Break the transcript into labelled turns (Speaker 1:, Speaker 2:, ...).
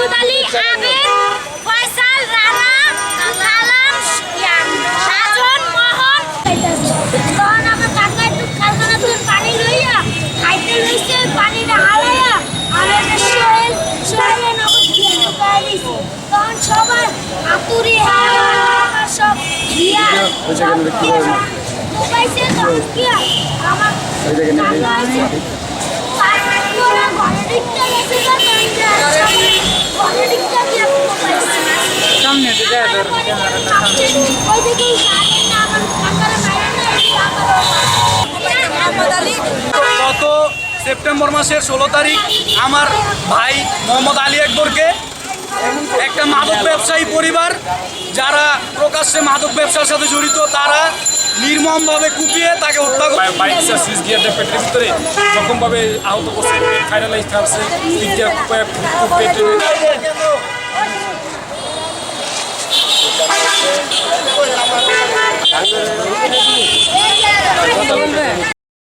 Speaker 1: মাসুদ আলী আবির ফয়সাল রানা কালাম সাজন মোহন তখন আমার কাকা একটু কালকানা তুন পানি লইয়া খাইতে লইছে পানিটা হারাইয়া আমার শরীর শরীরে নগদ দিয়ে ঢুকাই দিছে তখন সবার আতুরি সব
Speaker 2: দিয়া
Speaker 1: সব ঢুকাইছে তখন
Speaker 2: কি আমার
Speaker 1: কাকা ঘরে ঢুকতে গেছে? তখন
Speaker 3: গত সেপ্টেম্বর মাসের ষোলো তারিখ আমার ভাই মোহাম্মদ আলী আকবরকে একটা মাদক ব্যবসায়ী পরিবার যারা প্রকাশ্যে মাদক ব্যবসার সাথে জড়িত, তারা নির্মমভাবে কুপিয়ে তাকে হত্যা করে।
Speaker 4: বাইক সুইচ গিয়ার দিয়ে পেটের ভিতরে রকমভাবে আহত করছে ফাইনালাইজ থাকছে
Speaker 2: Thank you.